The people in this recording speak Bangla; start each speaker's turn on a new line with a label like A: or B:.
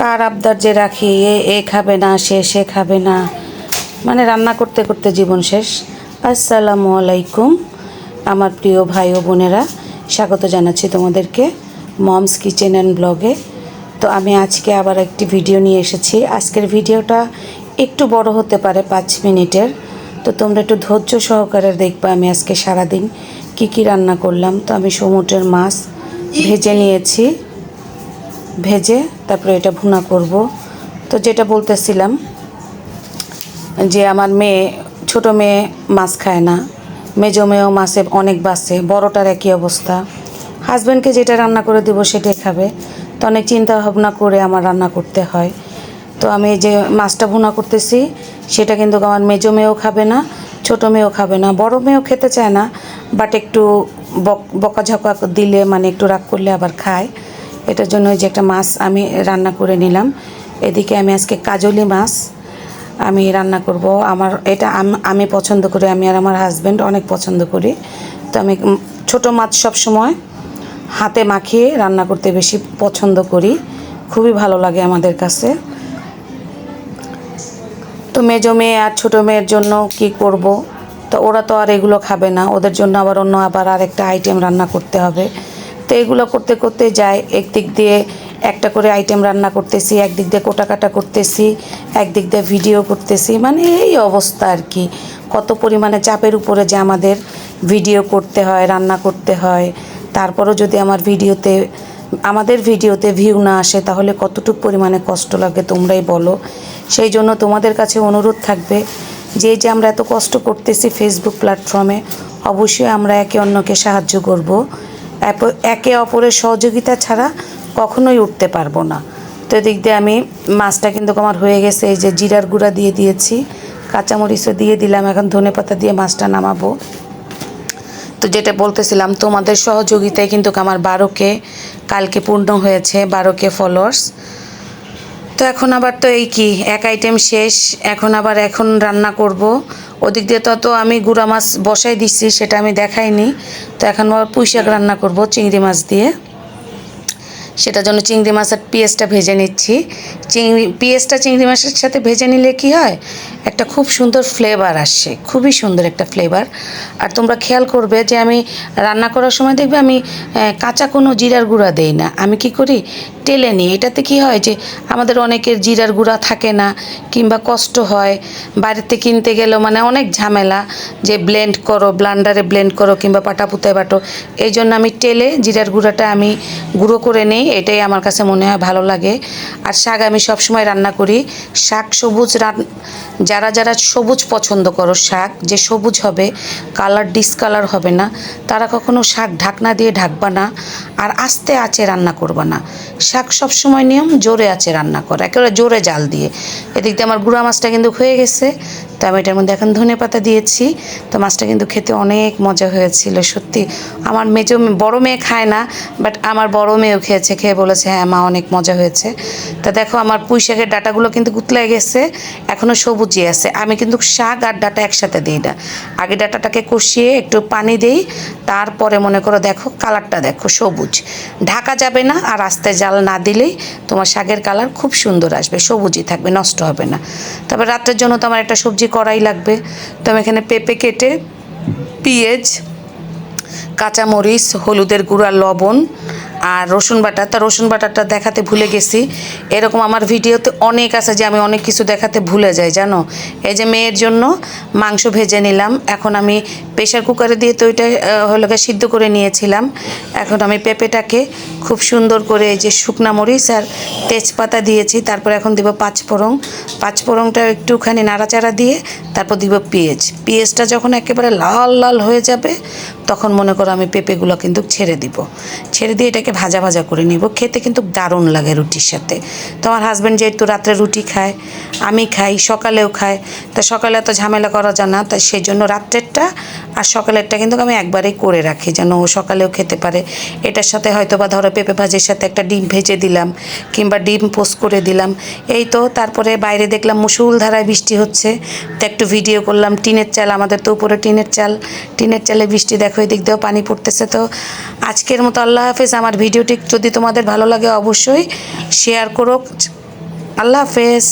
A: কার আবদার যে রাখি? এ এ খাবে না, সে সে খাবে না। মানে রান্না করতে করতে জীবন শেষ। আসসালামু আলাইকুম, আমার প্রিয় ভাই ও বোনেরা। স্বাগত জানাচ্ছি তোমাদেরকে মমস কিচেন অ্যান্ড ব্লগে। তো আমি আজকে আবার একটি ভিডিও নিয়ে এসেছি। আজকের ভিডিওটা একটু বড় হতে পারে, পাঁচ মিনিটের। তো তোমরা একটু ধৈর্য সহকারে দেখবে আমি আজকে সারাদিন কি কি রান্না করলাম। তো আমি সমুদ্রের মাছ ভেজে নিয়েছি। ভেজে তারপরে এটা ভুনা করব। তো যেটা বলতেছিলাম যে আমার মেয়ে, ছোট মেয়ে মাছ খায় না। মেজো মেয়েও মাছে অনেক বাসে বড়টার একই অবস্থা। হাজব্যান্ডকে যেটা রান্না করে দেবো সেটাই খাবে। তো অনেক চিন্তা ভাবনা করে আমার রান্না করতে হয়। তো আমি যে মাছটা ভুনা করতেছি, সেটা কিন্তু আমার মেজো মেয়েও খাবে না, ছোট মেয়েও খাবে না। বড় মেয়েও খেতে চায় না বাট একটু বক, বকাঝকা দিলে মানে একটু রাগ করলে আবার খায়। এটার জন্য যে একটা মাছ আমি রান্না করে নিলাম। এদিকে আমি আজকে কাজলি মাছ আমি রান্না করব। আমার এটা আমি পছন্দ করি, আমি আর আমার হাজব্যান্ড অনেক পছন্দ করি। তো আমি ছোটো মাছ সব সময় হাতে মাখিয়ে রান্না করতে বেশি পছন্দ করি। খুবই ভালো লাগে আমাদের কাছে। তো মেজো মেয়ে আর ছোটো মেয়ের জন্য কি করব? তো ওরা তো আর এগুলো খাবে না, ওদের জন্য আবার অন্য আবার আরেকটা আইটেম রান্না করতে হবে। তো এগুলো করতে করতে যায় একদিক দিয়ে একটা করে আইটেম রান্না করতেছি, একদিক দিয়ে কোটা কাটা করতেছি, একদিক দিয়ে ভিডিও করতেছি মানে এই অবস্থা আর কি। কত পরিমাণে চাপের উপরে যে আমাদের ভিডিও করতে হয়, রান্না করতে হয়, তারপরও যদি আমার ভিডিওতে আমাদের ভিডিওতে ভিউ না আসে, তাহলে কতটুকু পরিমাণে কষ্ট লাগে তোমরাই বলো। সেই জন্য তোমাদের কাছে অনুরোধ থাকবে, যে যে আমরা এত কষ্ট করতেছি ফেসবুক প্ল্যাটফর্মে অবশ্যই আমরা একে অন্যকে সাহায্য করব। একে অপরের সহযোগিতা ছাড়া কখনোই উঠতে পারব না। তো এদিক দিয়ে আমি মাছটা কিন্তু আমার হয়ে গেছে, এই যে জিরার গুঁড়া দিয়ে দিয়েছি, কাঁচামরিচও দিয়ে দিলাম, এখন ধনেপাতা দিয়ে মাছটা নামাবো। তো যেটা বলতেছিলাম, তোমাদের সহযোগিতায় কিন্তু আমার বারোকে, কালকে পূর্ণ হয়েছে বারোকে ফলোয়ার্স তো এখন আবার তো এই কি, এক আইটেম শেষ, এখন আবার এখন রান্না করব। ওদিক দিয়ে তত আমি গুঁড়া মাছ বসাই দিচ্ছি সেটা আমি দেখাইনি। তো এখন আবার পুঁই শাক রান্না করব চিংড়ি মাছ দিয়ে। সেটার জন্য চিংড়ি মাছের পেঁয়াজটা ভেজে নিচ্ছি। চিংড়ি, পেঁয়াজটা চিংড়ি মাছের সাথে ভেজে নিলে কি হয়? একটা খুব সুন্দর ফ্লেভার আসছে, খুবই সুন্দর একটা ফ্লেভার আর তোমরা খেয়াল করবে যে আমি রান্না করার সময় দেখবে আমি কাঁচা কোনো জিরার গুঁড়া দেই না। আমি কি করি? টেলে নিই। এটাতে কি হয় যে আমাদের অনেকের জিরার গুঁড়া থাকে না, কিংবা কষ্ট হয়। বাড়িতে কিনতে গেলেও মানে অনেক ঝামেলা যে ব্লেন্ড করো ব্লান্ডারে ব্লেন্ড করো, কিংবা পাটাপুতায় বাটো। এই জন্য আমি টেলে জিরার গুঁড়াটা আমি গুঁড়ো করে নিই। এটাই আমার কাছে মনে হয় ভালো লাগে। আর শাক আমি সবসময় রান্না করি। শাক সবুজ রান যারা যারা সবুজ পছন্দ করো শাক, যে সবুজ হবে কালার ডিসকালার হবে না, তারা কখনো শাক ঢাকনা দিয়ে ঢাকবা না আর আস্তে আছে রান্না করবা না। শাক সবসময় নিয়ম জোরে আছে রান্না করা, একেবারে জোরে জাল দিয়ে। এদিক দিয়ে আমার গুঁড়া মাছটা কিন্তু হয়ে গেছে। তো আমি এটার মধ্যে এখন ধনে পাতা দিয়েছি। তো মাছটা কিন্তু খেতে অনেক মজা হয়েছিল, সত্যি। আমার মেজো বড় মেয়ে খায় না বাট আমার বড় মেয়েও খেয়েছে, খেয়ে বলেছে হ্যাঁ মা, অনেক মজা হয়েছে। তা দেখো, আমার পুঁই শাকের ডাটাগুলো কিন্তু গুতলাই গেছে এখনও সবুজই আছে। আমি কিন্তু শাক আর ডাটা একসাথে দিই না। আগে ডাটাটাকে কষিয়ে একটু পানি দিই, তারপরে মনে করো দেখো, কালারটা দেখো, সবুজ। ঢাকা যাবে না, আর আস্তে জাল না দিলেই তোমার শাকের কালার খুব সুন্দর আসবে, সবুজই থাকবে, নষ্ট হবে না। তবে রাত্রের জন্য তোমার একটা সবজি করাই লাগবে। তো আমি এখানে পেঁপে কেটে পেঁয়াজ কাঁচামরিচ হলুদের গুঁড়া লবণ আর রসুন বাটা, তা রসুন বাটাটা দেখাতে ভুলে গেছি। এরকম আমার ভিডিওতে অনেক আছে যে আমি অনেক কিছু দেখাতে ভুলে যাই, জানো? এই যে মেয়ের জন্য মাংস ভেজে নিলাম। এখন আমি প্রেশার কুকারে দিয়ে তো ওইটা হলো সিদ্ধ করে নিয়েছিলাম। এখন আমি পেঁপেটাকে খুব সুন্দর করে এই যে শুকনা মরিচ আর তেজপাতা দিয়েছি। তারপর এখন দিব পাঁচফোড়ন। পাঁচফোড়নটা একটুখানি নাড়াচাড়া দিয়ে তারপর দিব পেঁয়াজ। পেঁয়াজটা যখন একেবারে লাল লাল হয়ে যাবে তখন মনে করো আমি পেঁপেগুলো কিন্তু ছেড়ে দিব। ছেড়ে দিয়ে এটাকে ভাজা ভাজা করে নিব। খেতে কিন্তু দারুণ লাগে রুটির সাথে। তো আমার হাজব্যান্ড যেহেতু রাত্রে রুটি খায়, আমি খাই, সকালেও খায়, তা সকালে এত ঝামেলা করা যায় না তাই সেই জন্য রাত্রেরটা আর সকালেরটা কিন্তু আমি একবারেই করে রাখি যেন ও সকালেও খেতে পারে। এটার সাথে হয়তো বা ধরো পেঁপে ভাজির সাথে একটা ডিম ভেজে দিলাম কিংবা ডিম পোস্ট করে দিলাম। এই তো তারপরে বাইরে দেখলাম মুসুল ধারায় বৃষ্টি হচ্ছে। তো একটু ভিডিও করলাম। টিনের চাল, আমাদের তো উপরে টিনের চাল। টিনের চালে বৃষ্টি দেখো, এদিক দিয়েও পানি পড়তেছে তো। আজকের মতো আল্লাহ হাফেজ। আমার ভিডিওটি যদি তোমাদের ভালো লাগে, অবশ্যই শেয়ার করো। আল্লাহ হাফেজ।